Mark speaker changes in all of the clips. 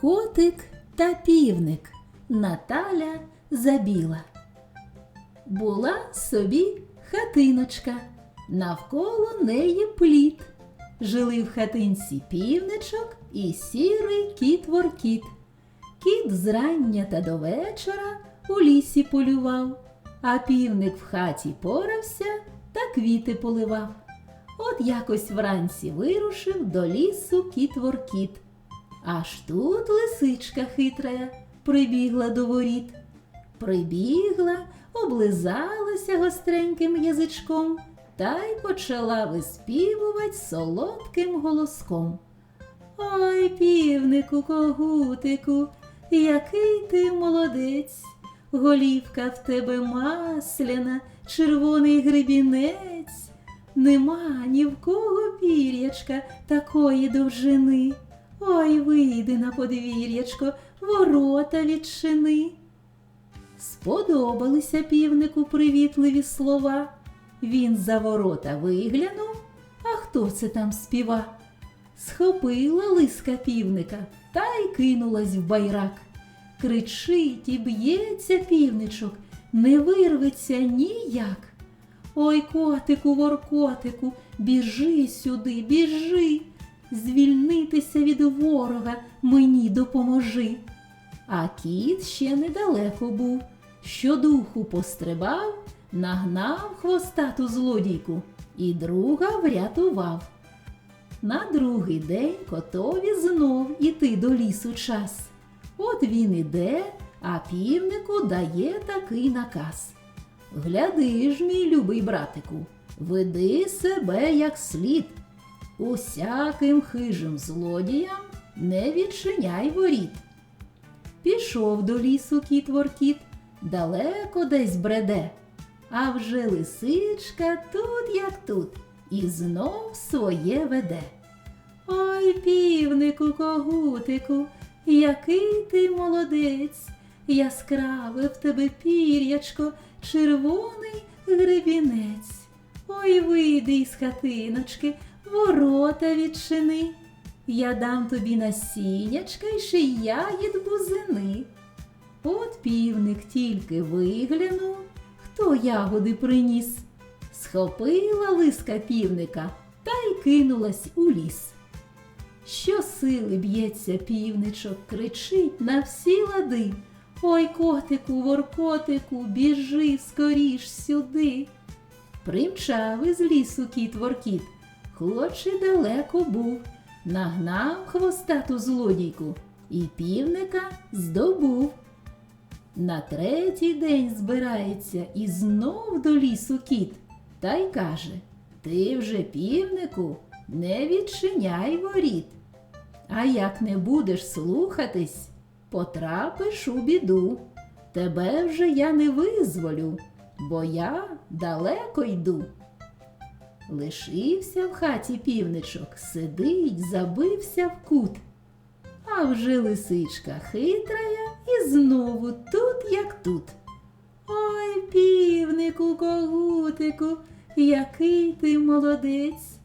Speaker 1: Котик та півник Наталя Забіла. Була собі хатиночка, навколо неї пліт. Жили в хатинці півничок і сірий кіт воркіт. Кіт зрання та до вечора у лісі полював, а півник в хаті порався та квіти поливав. От якось вранці вирушив до лісу кіт воркіт. Аж тут лисичка хитрая прибігла до воріт. Прибігла, облизалася гостреньким язичком та й почала виспівувати солодким голоском. Ой, півнику, когутику, який ти молодець, голівка в тебе масляна, червоний гребінець. Нема ні в кого пір'ячка такої довжини. Ой, вийди на подвір'ячко, ворота відчини. Сподобалися півнику привітливі слова. Він за ворота виглянув, а хто це там співа? Схопила лиска півника та й кинулась в байрак. Кричить і б'ється півничок, не вирветься ніяк. Ой, котику, воркотику, біжи сюди, біжи, звільнитися від ворога мені допоможи. А кіт ще недалеко був, щодуху пострибав, нагнав хвостату злодійку і друга врятував. На другий день котові знов іти до лісу час. От він іде, а півнику дає такий наказ. Гляди ж, мій любий братику, веди себе як слід. Усяким хижим злодіям не відчиняй воріт. Пішов до лісу кіт воркіт, далеко десь бреде, а вже лисичка тут, як тут, і знов своє веде. Ой, півнику, когутику, який ти молодець, яскраве в тебе пір'ячко, червоний гребінець. Ой, вийди із хатиночки, ворота відчини. Я дам тобі насіннячка й ще ягід бузини. От півник тільки виглянув, хто ягоди приніс. Схопила лиска півника та й кинулась у ліс. Що сили б'ється півничок, кричить на всі лади. Ой, котику, воркотику, біжи скоріш сюди. Примчав із лісу кіт воркіт, хоч і далеко був, нагнав хвостату злодійку і півника здобув. На третій день збирається і знов до лісу кіт та й каже Ти вже, півнику, не відчиняй воріт. А як не будеш слухатись, потрапиш у біду. Тебе вже я не визволю, бо я далеко йду. Лишився в хаті півничок, сидить, забився в кут. А вже лисичка хитрая і знову тут, як тут. Ой, півнику, когутику, який ти молодець,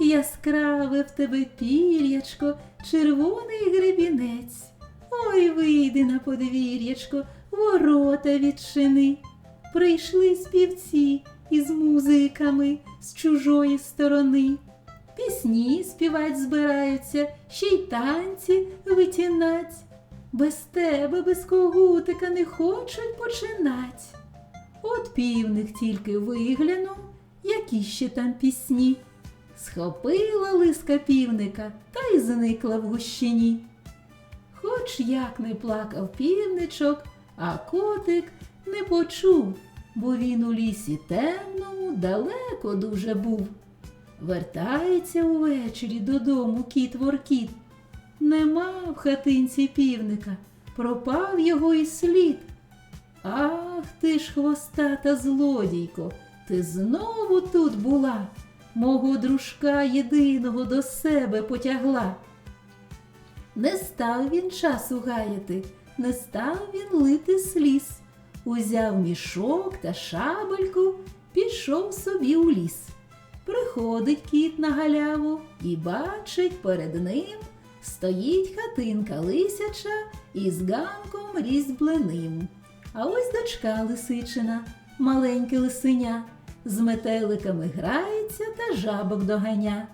Speaker 1: яскраве в тебе пір'ячко, червоний гребінець. Ой, вийди на подвір'ячко, ворота відчини. Прийшли співці із музиками з чужої сторони. Пісні співать збираються, ще й танці витінать. Без тебе, без когутика не хочуть починать. От півник тільки виглянув, які ще там пісні. Схопила лиска півника та й зникла в гущині. Хоч як не плакав півничок, а котик не почув, бо він у лісі темному далеко дуже був. Вертається увечері додому кіт воркіт. Нема в хатинці півника, пропав його і слід. Ах ти ж хвостата злодійко, ти знову тут була, мого дружка єдиного до себе потягла. Не став він часу гаяти, не став він лити сліз. Узяв мішок та шабельку, пішов собі у ліс. Приходить кіт на галяву і бачить перед ним стоїть хатинка лисяча із ганком різьбленим. А ось дочка лисичина, маленьке лисеня, з метеликами грається та жабок доганя.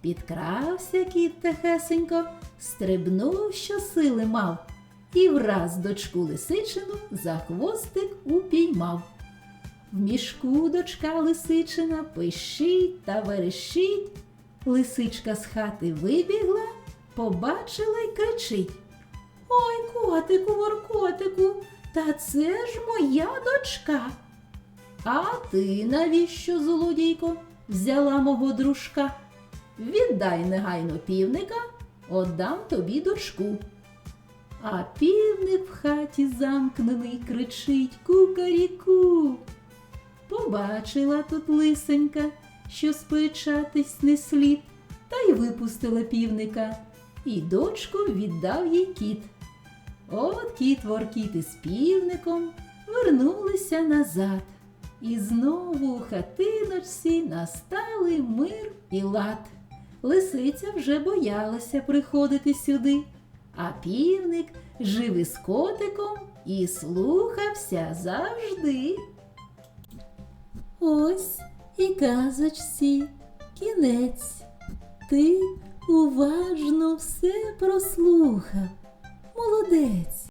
Speaker 1: Підкрався кіт тихесенько, стрибнув, що сили мав, і враз дочку лисичину за хвостик упіймав. В мішку дочка лисичина пищить та верещить. Лисичка з хати вибігла, побачила й кричить. Ой, котику, воркотику, та це ж моя дочка. А ти навіщо, злодійко, взяла мого дружка? Віддай негайно півника, отдам тобі дочку. А півник в хаті замкнений кричить кукаріку. Побачила тут лисенька, що сперечатись не слід, та й випустила півника, і дочку віддав їй кіт. От кіт воркіт із півником вернулися назад, і знову у хатиночці настали мир і лад. Лисиця вже боялася приходити сюди, а півник жив із котиком і слухався завжди. Ось і казочці кінець. Ти уважно все прослухав. Молодець.